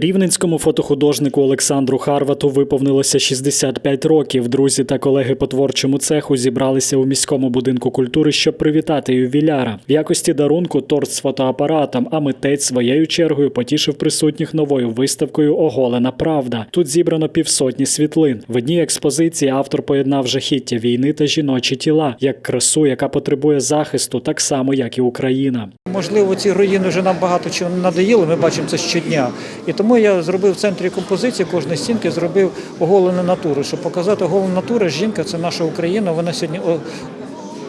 Рівненському фотохудожнику Олександру Харвату виповнилося 65 років. Друзі та колеги по творчому цеху зібралися у міському будинку культури, щоб привітати ювіляра. В якості дарунку торт з фотоапаратом, а митець своєю чергою потішив присутніх новою виставкою Оголена Правда. Тут зібрано півсотні світлин. В одній експозиції автор поєднав жахіття війни та жіночі тіла як красу, яка потребує захисту, так само як і Україна. Можливо, ці руїни вже нам багато чого надоїли, ми бачимо це щодня. І тому я зробив в центрі композиції кожної стінки, зробив оголену натуру, щоб показати оголену натуру. Жінка це наша Україна, вона сьогодні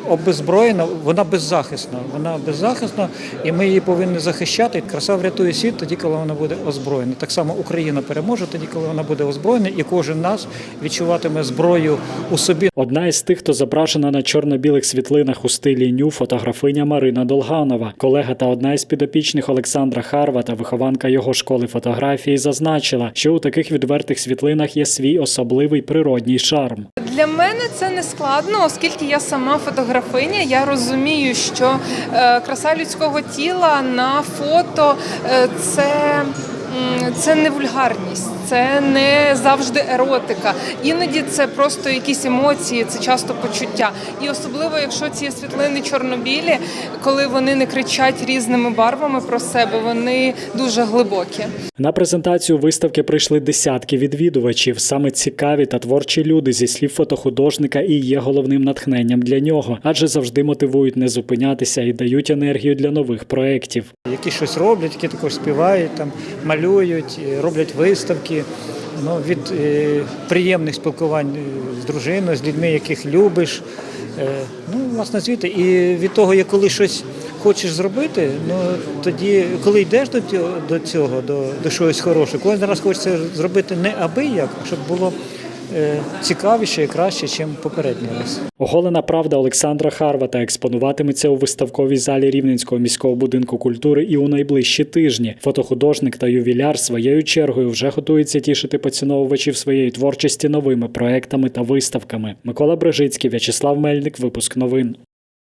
обезброєна, вона беззахисна. Вона беззахисна, і ми її повинні захищати. Краса врятує світ тоді, коли вона буде озброєна. Так само Україна переможе тоді, коли вона буде озброєна, і кожен нас відчуватиме зброю у собі. Одна із тих, хто зображена на чорно-білих світлинах у стилі ню, фотографиня Марина Долганова, колега та одна із підопічних Олександра Харвата, вихованка його школи фотографії, зазначила, що у таких відвертих світлинах є свій особливий природній шарм. Для мене це не складно, оскільки я сама фотографиня. Я розумію, що е, краса людського тіла на фото е, це. Це не вульгарність, це не завжди еротика. Іноді це просто якісь емоції, це часто почуття. І особливо, якщо ці світлини чорнобілі, коли вони не кричать різними барвами про себе, вони дуже глибокі. На презентацію виставки прийшли десятки відвідувачів. Саме цікаві та творчі люди зі слів фотохудожника і є головним натхненням для нього, адже завжди мотивують не зупинятися і дають енергію для нових проєктів. які щось роблять, які також співають, там малюють, роблять виставки. Ну, від е, приємних спілкувань е, з дружиною, з людьми, яких любиш. Е, ну, власне, звідти. І від того, як коли щось хочеш зробити, ну тоді, коли йдеш до цього, до до, чогось хорошого, кожен раз хочеться зробити не аби як, а щоб було цікавіше і краще, ніж попередній раз. Оголена правда Олександра Харвата експонуватиметься у виставковій залі Рівненського міського будинку культури і у найближчі тижні. Фотохудожник та ювіляр своєю чергою вже готується тішити поціновувачів своєї творчості новими проектами та виставками. Микола Брежицький, В'ячеслав Мельник. Випуск новин.